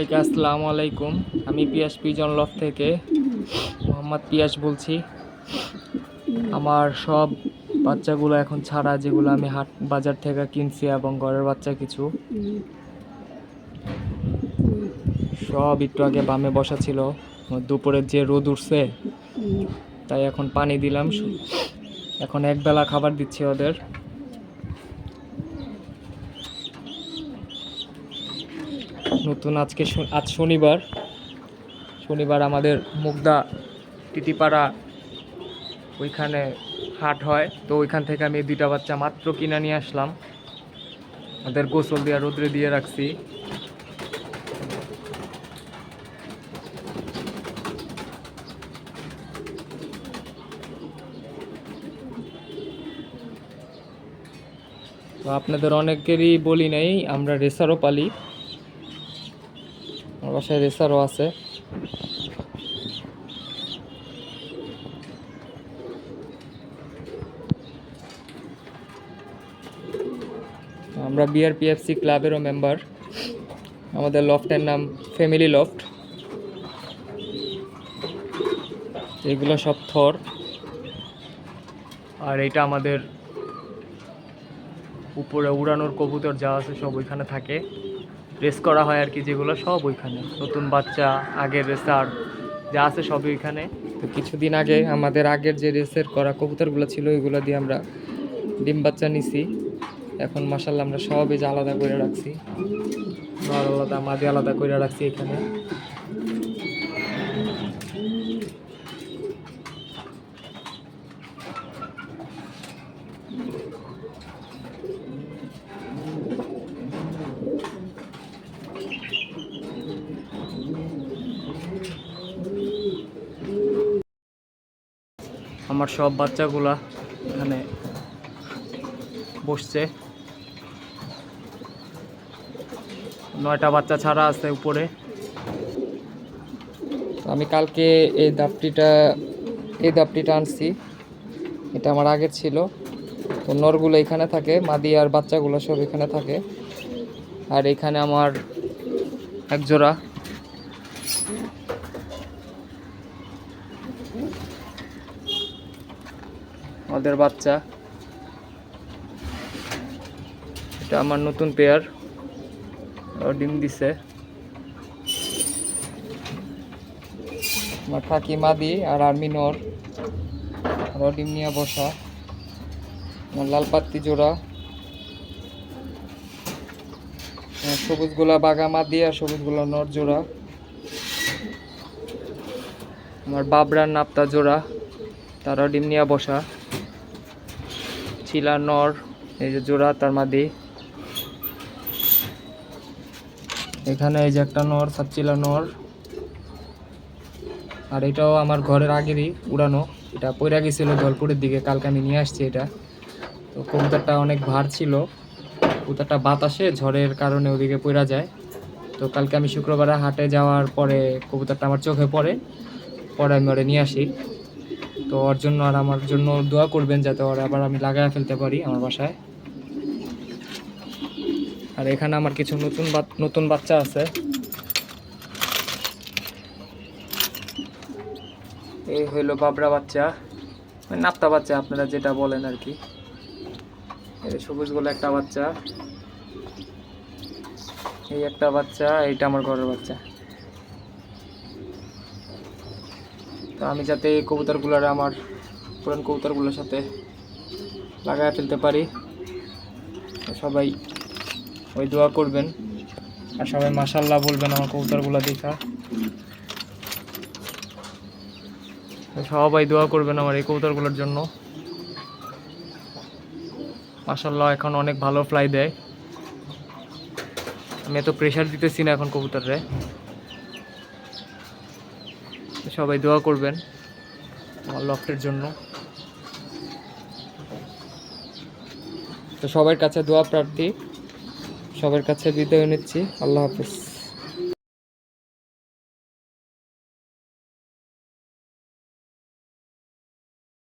আসসালামু আলাইকুম। আমি পিয়াস পিজন লফ থেকে মোহাম্মদ পিয়াস বলছি। আমার সব বাচ্চাগুলো এখন ছাড়া, যেগুলো আমি হাট বাজার থেকে কিনছি এবং ঘরের বাচ্চা কিছু, সব একটু আগে বামে বসা ছিল। দুপুরের যে রোদ উঠছে, তাই এখন পানি দিলাম। এখন একবেলা খাবার দিচ্ছি ওদের। নতুন আজকে আজ শনিবার। শনিবার আমাদের মুগদা টিটিপাড়া ওইখানে হাট হয়। তো ওইখান থেকে আমি দুইটা বাচ্চা মাত্র কিনে নিয়ে আসলাম। ওদের গোসল দিয়ে, রোদ্রে দিয়ে রাখছি। তো আপনাদের অনেকেরই বলি নাই, আমরা রেসারও পালি। বাসায় রেসারও আছে। আমরা বিআরপিএফসি ক্লাবেরও মেম্বার আমাদের লফটের নাম ফ্যামিলি লফট এগুলো সব থর। আর এটা আমাদের উপরে উড়ানোর কবুতর যা আছে সব ওইখানে থাকে। রেস করা হয় আর কি যেগুলো সব ওইখানে। নতুন বাচ্চা আগের রেসার যা আছে সবই ওইখানে। তো কিছুদিন আগে আমাদের আগের যে রেসের করা কবুতরগুলো ছিল ওইগুলো দিয়ে আমরা ডিম বাচ্চা নিছি। এখন মশাল্লা আমরা সব এই যে আলাদা করে রাখছি। আলাদা মাঝে আলাদা করে রাখছি এখানে। আমার সব বাচ্চাগুলা এখানে বসছে। নয়টা বাচ্চা ছাড়া আছে উপরে। আমি কালকে এই দাপটিটা এই দাপটিটা আনছি। এটা আমার আগের ছিল। তো নরগুলো এখানে থাকে, মাদি আর বাচ্চাগুলো সব এখানে থাকে। আর এখানে আমার এক ওদের বাচ্চা। এটা আমার নতুন পেয়ার ডিম দিছে। আমার কাকি মাদি আর আর্মি নর। আর ডিম নিয়ে বসা। আমার লাল পাত্তি জোড়া। আমার সবুজগুলা বাগা মাদি আর সবুজগুলা নর জোড়া। আমার বাবরার নাপ্তা জোড়া। তারা ডিম নিয়ে বসা। চিলা নর, এই যে জোড়া, তার মাদি। এখানে এই যে একটা নর সাতচিলা নর। আর এটাও আমার ঘরের আগেরই, উড়ানো। এটা পইরা গেছিল জলপুরের দিকে, কালকে আমি নিয়ে আসছি এটা। তো কবুতরটা অনেক ভার ছিল। কবুতরটা বাতাসে, ঝড়ের কারণে ওদিকে পইরা যায়। তো কালকে আমি শুক্রবারে হাটে যাওয়ার পরে কবুতরটা আমার চোখে পড়ে। পরে আমি ওরে নিয়ে আসি। তো ওর জন্য আর আমার জন্য দোয়া করবেন যাতে ওর আবার আমি লাগায় ফেলতে পারি আমার বাসায়। আর এখানে আমার কিছু নতুন নতুন বাচ্চা আছে। এই হইল বাবরা বাচ্চা মানে নাপ্তা বাচ্চা আপনারা যেটা বলেন আর কি। সবুজগুলো একটা বাচ্চা। এই একটা বাচ্চা, এইটা আমার ঘরের বাচ্চা। তো আমি যাতে এই কবুতরগুলোর আমার পুরান কবুতরগুলোর সাথে লাগায় ফেলতে পারি। সবাই ওই দোয়া করবেন। আর সবাই মাসাল্লাহ বলবেন আমার কবুতরগুলো দেখা। সবাই দোয়া করবেন আমার এই কবুতরগুলোর জন্য। মাসাল্লাহ এখন অনেক ভালো ফ্লাই দেয়। আমি এত প্রেশার দিতেছি না এখন কবুতরে সবাই দোয়া করবেন আমার লফটের জন্য। তো সবার কাছে দোয়া প্রার্থী, সবার কাছে বিদায় নিচ্ছি। আল্লাহ হাফিজ।